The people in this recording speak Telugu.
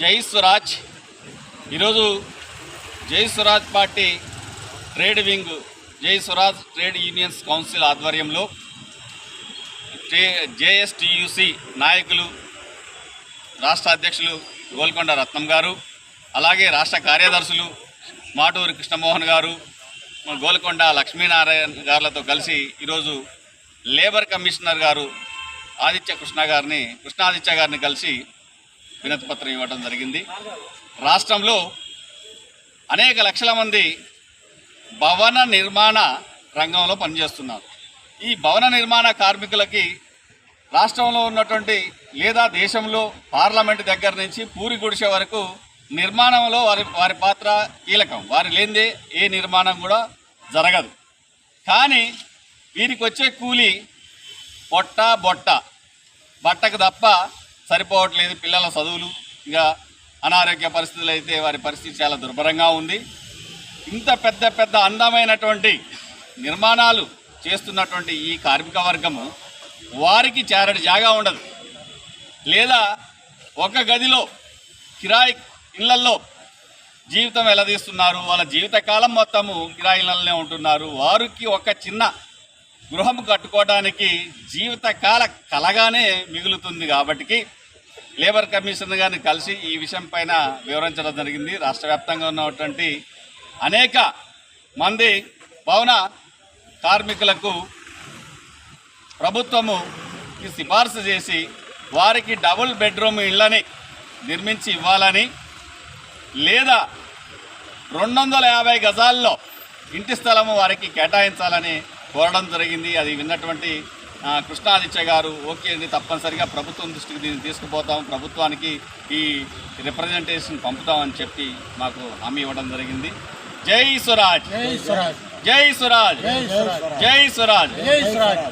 జై స్వరాజ్. ఈరోజు జై స్వరాజ్ పార్టీ ట్రేడ్ వింగ్ జై స్వరాజ్ ట్రేడ్ యూనియన్స్ కౌన్సిల్ ఆధ్వర్యంలో జే జేఎస్టియుసి నాయకులు రాష్ట్ర అధ్యక్షులు గోల్కొండ రత్నం గారు అలాగే రాష్ట్ర కార్యదర్శులు మాటూరు కృష్ణమోహన్ గారు గోల్కొండ లక్ష్మీనారాయణ గారులతో కలిసి ఈరోజు లేబర్ కమిషనర్ గారు ఆదిత్య కృష్ణ గారిని కృష్ణాదిత్య గారిని కలిసి వినతి పత్రం ఇవ్వడం జరిగింది. రాష్ట్రంలో అనేక లక్షల మంది భవన నిర్మాణ రంగంలో పనిచేస్తున్నారు. ఈ భవన నిర్మాణ కార్మికులకి రాష్ట్రంలో ఉన్నటువంటి లేదా దేశంలో పార్లమెంట్ దగ్గర నుంచి పూరి గుడిసె వరకు నిర్మాణంలో వారి వారి పాత్ర కీలకం. వారి లేనిదే ఏ నిర్మాణం కూడా జరగదు. కానీ వీరికి వచ్చే కూలి పొట్ట బొట్ట బట్టకు తప్ప సరిపోవట్లేదు. పిల్లల చదువులు ఇక అనారోగ్య పరిస్థితులు అయితే వారి పరిస్థితి చాలా దుర్భరంగా ఉంది. ఇంత పెద్ద పెద్ద అందమైనటువంటి నిర్మాణాలు చేస్తున్నటువంటి ఈ కార్మిక వర్గము వారికి చారడి జాగా ఉండదు. లేదా ఒక గదిలో కిరాయి ఇళ్ళల్లో జీవితం ఎలదీస్తున్నారు. వాళ్ళ జీవితకాలం మొత్తము కిరాయి ఇళ్ళలోనే ఉంటున్నారు. వారికి ఒక చిన్న గృహం కట్టుకోవడానికి జీవితకాల కలగానే మిగులుతుంది కాబట్టి లేబర్ కమిషన్ గారిని కలిసి ఈ విషయం పైన వివరించడం జరిగింది. రాష్ట్ర వ్యాప్తంగా ఉన్నటువంటి అనేక మంది భవన కార్మికులకు ప్రభుత్వము సిఫార్సు చేసి వారికి డబుల్ బెడ్రూమ్ ఇళ్ళని నిర్మించి ఇవ్వాలని లేదా రెండు వందల యాభై గజాల్లో ఇంటి స్థలము వారికి కేటాయించాలని కోరడం జరిగింది. అది విన్నటువంటి కృష్ణాదిత్య గారు ఓకే అండి తప్పనిసరిగా ప్రభుత్వం దృష్టికి దీన్ని తీసుకుపోతాం. ప్రభుత్వానికి ఈ రిప్రజెంటేషన్ పంపుతామని చెప్పి మాకు హామీ ఇవ్వడం జరిగింది. జై స్వరాజ్! జై స్వరాజ్! జై స్వరాజ్! జై స్వరాజ్! జై స్వరాజ్! జై స్వరాజ్!